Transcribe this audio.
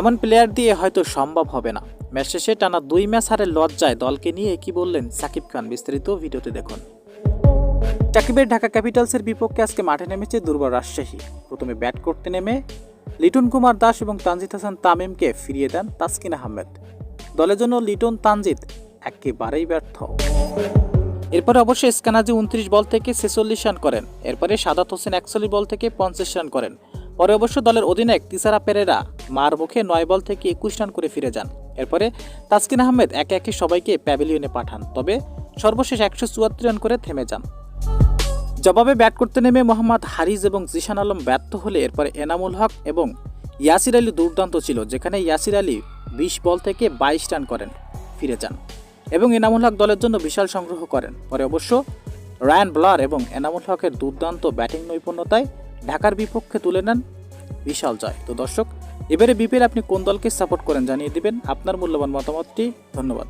এমন প্লেয়ার দিয়ে হয়তো সম্ভব হবে না। ম্যাচ শেষে টানা দুই ম্যাচ হারের লজ্জায় দলকে নিয়ে কি বললেন সাকিব খান বিস্তারিত ভিডিওতে দেখুন। সাকিবের ঢাকা ক্যাপিটালসের বিপক্ষে আজকে মাঠে নেমেছে দুর্বল রাজশাহী। প্রথমে ব্যাট করতে নেমে লিটন কুমার দাস এবং তানজিদ হাসান তামিমকে ফিরিয়ে দেন তাসকিন আহমেদ। দলের জন্য লিটন, তানজিদ একেবারেই ব্যর্থ। এরপরে অবশ্যই স্কানাজি উনত্রিশ বল থেকে ছেচল্লিশ রান করেন। এরপরে সাদাত হোসেন একচল্লিশ বল থেকে পঞ্চাশ রান করেন। পরে অবশ্য দলের অধিনায়ক তিসারা পেরেরা মার মুখে নয় বল থেকে একুশ রান করে ফিরে যান। এরপরে তাসকিন আহমেদ একে একে সবাইকে প্যাভিলিয়নে পাঠান, তবে সর্বশেষ একশো চুয়াত্তর রান করে থেমে যান। জবাবে ব্যাট করতে নেমে মোহাম্মদ হারিজ এবং জিশান আলম ব্যর্থ হলে এরপরে এনামুল হক এবং ইয়াসির আলী দুর্দান্ত ছিল, যেখানে ইয়াসির আলী বিশ বল থেকে বাইশ রান করেন, ফিরে যান এবং এনামুল হক দলের জন্য বিশাল সংগ্রহ করেন। পরে অবশ্য রায়ান ব্লার এবং এনামুল হকের দুর্দান্ত ব্যাটিং নৈপুণ্যতায় ঢাকার বিপক্ষে তুলে নেন বিশাল জয়। তো দর্শক, এবারে বিপিএল আপনি কোন দলকে সাপোর্ট করেন জানিয়ে দিবেন? আপনার মূল্যবান মতামতটি, ধন্যবাদ।